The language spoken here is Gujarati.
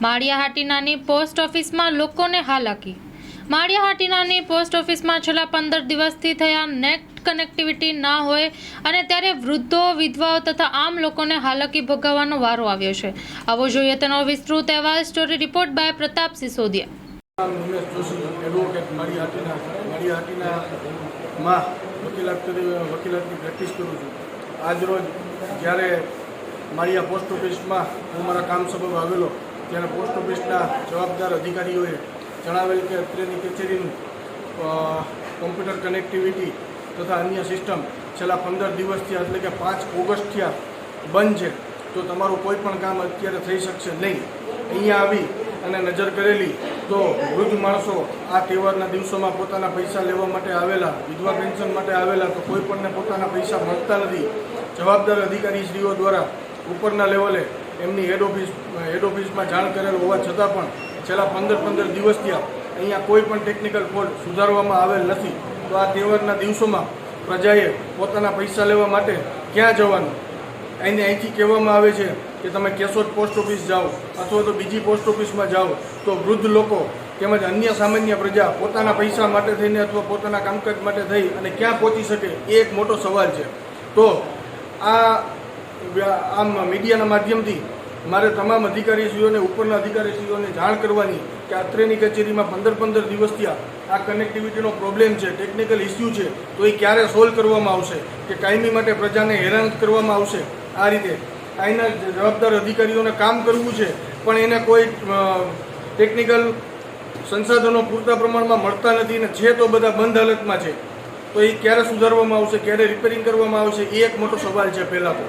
માળિયાહાટીનાની પોસ્ટ ઓફિસમાં લોકોને હાલાકી. માળિયાહાટીનાની પોસ્ટ ઓફિસમાં છેલ્લા પંદર દિવસથી થયા નેટ કનેક્ટિવિટી ના હોય અને ત્યારે વૃદ્ધો, વિધવાઓ તથા આમ લોકોને હાલાકી ભોગવવાનો વારો આવ્યો છે. આવો જોઈએ તેનો વિસ્તૃત અહેવાલ, story report by Pratap Sisodiya માં આજરોજ જ્યારે માળિયા પોસ્ટ ઓફિસમાં હું મારા કામ સબબ આવેલો ત્યારે પોસ્ટ ઓફિસના જવાબદાર અધિકારીઓએ જણાવેલ કે અત્રેની કચેરીનું કોમ્પ્યુટર કનેક્ટિવિટી તથા અન્ય સિસ્ટમ છેલ્લા પંદર દિવસથી એટલે કે પાંચ ઓગસ્ટથી બંધ છે. તો તમારું કોઈ પણ કામ અત્યારે થઈ શકશે નહીં. અહીંયા આવી અને નજર કરેલી તો વૃદ્ધ માણસો આ તહેવારના દિવસોમાં પોતાના પૈસા લેવા માટે આવેલા, વિધવા પેન્શન માટે આવેલા, તો કોઈ પણને પોતાના પૈસા મળતા નથી. જવાબદાર અધિકારીશ્રીઓ દ્વારા ઉપરના લેવલે એમની હેડ ઓફિસ હેડ ઓફિસમાં જાણ કરેલ હોવા છતાં પણ છેલ્લા પંદર પંદર દિવસથી અહીંયા કોઈ પણ ટેકનિકલ ફોલ્ટ સુધારવામાં આવેલ નથી. તો આ તહેવારના દિવસોમાં પ્રજાએ પોતાના પૈસા લેવા માટે ક્યાં જવાનું? એને અહીંથી કહેવામાં આવે છે કે તમે કેશોદ પોસ્ટ ઓફિસ જાઓ અથવા તો બીજી પોસ્ટ ઓફિસમાં જાઓ તો વૃદ્ધ લોકો તેમજ અન્ય સામાન્ય પ્રજા પોતાના પૈસા માટે થઈને અથવા પોતાના કામકાજ માટે થઈ અને ક્યાં પહોંચી શકે એ એક મોટો સવાલ છે. તો આ આમ મીડિયાના માધ્યમથી મારે તમામ અધિકારીશ્રીઓને, ઉપરના અધિકારીશ્રીઓને જાણ કરવાની કે અત્રેની કચેરીમાં પંદર પંદર દિવસથી આ કનેક્ટિવિટીનો પ્રોબ્લેમ છે ટેકનિકલ ઇસ્યુ છે, તો એ ક્યારે સોલ્વ કરવામાં આવશે? કે કાયમી માટે પ્રજાને હેરાન કરવામાં આવશે? આ રીતે. અહીંના જવાબદાર અધિકારીઓને કામ કરવું છે, પણ એને કોઈ ટેકનિકલ સંસાધનો પૂરતા પ્રમાણમાં મળતા નથી ને છે તો બધા બંધ હાલતમાં છે. તો એ ક્યારે સુધારવામાં આવશે, ક્યારે રિપેરિંગ કરવામાં આવશે, એ એક મોટો સવાલ છે પહેલાં તો.